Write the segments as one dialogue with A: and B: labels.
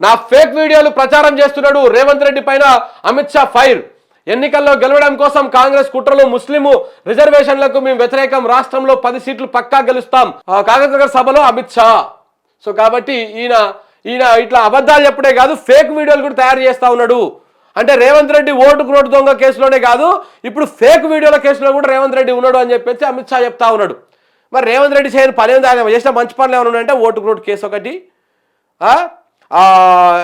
A: నా ఫేక్ వీడియోలు ప్రచారం చేస్తున్నాడు రేవంత్ రెడ్డి పైన అమిత్ షా ఫైర్. ఎన్నికల్లో గెలవడం కోసం కాంగ్రెస్ కుట్రలు ముస్లిము రిజర్వేషన్లకు మేము వ్యతిరేకం. రాష్ట్రంలో పది సీట్లు పక్కా గెలుస్తాం. ఆ, కాంగ్రెస్ నగర్ సభలో అమిత్ షా. సో కాబట్టి ఈయన ఈయన ఇట్లా అబద్ధాలు చెప్పడే కాదు ఫేక్ వీడియోలు కూడా తయారు చేస్తా ఉన్నాడు. అంటే రేవంత్ రెడ్డి ఓటు నోటు దొంగ కేసులోనే కాదు ఇప్పుడు ఫేక్ వీడియోల కేసులో కూడా రేవంత్ రెడ్డి ఉన్నాడు అని చెప్పేసి అమిత్ షా చెప్తా ఉన్నాడు. మరి రేవంత్ రెడ్డి చేయని పని ఏంది ఆయన చేసిన మంచి పనులు ఏమైనా ఉన్నాయంటే ఓటు నోటు కేసు ఒకటి.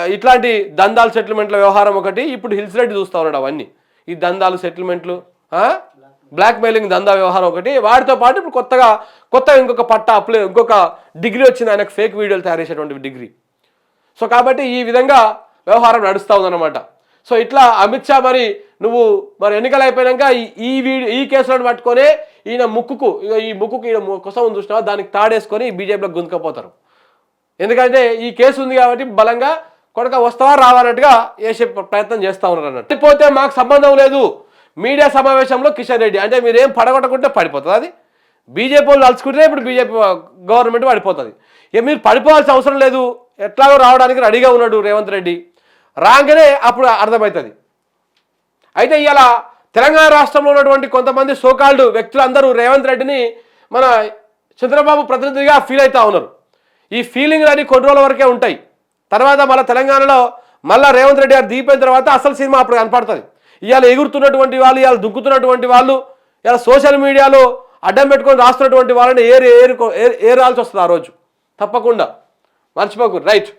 A: ఇట్లాంటి దందాలు సెటిల్మెంట్ల వ్యవహారం ఒకటి ఇప్పుడు హిల్స్ రెడ్డి చూస్తూ ఉన్నాడు అవన్నీ. ఈ దందాలు సెటిల్మెంట్లు బ్లాక్ మెయిలింగ్ దందా వ్యవహారం ఒకటి. వాటితో పాటు ఇప్పుడు కొత్తగా కొత్త ఇంకొక పట్ట అప్లై ఇంకొక డిగ్రీ వచ్చింది. ఆయనకు ఫేక్ వీడియోలు తయారు చేసేటువంటి డిగ్రీ. సో కాబట్టి ఈ విధంగా వ్యవహారం నడుస్తూ ఉందన్నమాట. సో ఇట్లా అమిత్ షా మరి నువ్వు మరి ఎన్నికలు అయిపోయాక ఈ- ఈ వీడియో ఈ కేసులను పట్టుకొని ఈయన ముక్కుకు ఈ ముక్కుకు ఈయన కోసం చూసినా దానికి తాడేసుకొని బీజేపీలో గుంతుకపోతారు ఎందుకంటే ఈ కేసు ఉంది కాబట్టి బలంగా కొడక వస్తావా రావాలన్నట్టుగా వేసే ప్రయత్నం చేస్తా ఉన్నారు అన్నట్టు. పోతే మాకు సంబంధం లేదు. మీడియా సమావేశంలో కిషన్ రెడ్డి. అంటే మీరేం పడగొట్టకుంటే పడిపోతుంది. అది బీజేపీ వాళ్ళు తలుచుకుంటే ఇప్పుడు బీజేపీ గవర్నమెంట్ పడిపోతుంది. ఇక మీరు పడిపోవాల్సిన అవసరం లేదు. ఎట్లాగో రావడానికి రెడీగా ఉన్నాడు రేవంత్ రెడ్డి. రాగానే అప్పుడు అర్థమవుతుంది. అయితే ఇవాళ తెలంగాణ రాష్ట్రంలో ఉన్నటువంటి కొంతమంది సోకాల్డ్ వ్యక్తులందరూ రేవంత్ రెడ్డిని మన చంద్రబాబు ప్రతినిధిగా ఫీల్ అవుతా ఉన్నారు. ఈ ఫీలింగ్లు అన్ని కొన్ని రోజుల వరకే ఉంటాయి. తర్వాత మళ్ళీ తెలంగాణలో మళ్ళీ రేవంత్ రెడ్డి గారు దిగిపోయిన తర్వాత అసలు సినిమా అప్పుడు కనపడుతుంది. ఇవాళ ఎగురుతున్నటువంటి వాళ్ళు ఇవాళ దుక్కుతున్నటువంటి వాళ్ళు ఇలా సోషల్ మీడియాలో అడ్డం పెట్టుకొని రాస్తున్నటువంటి వాళ్ళని ఏరు ఏరు ఏరాల్సి వస్తుంది ఆ రోజు. తప్పకుండా. మర్చిపోకు. రైట్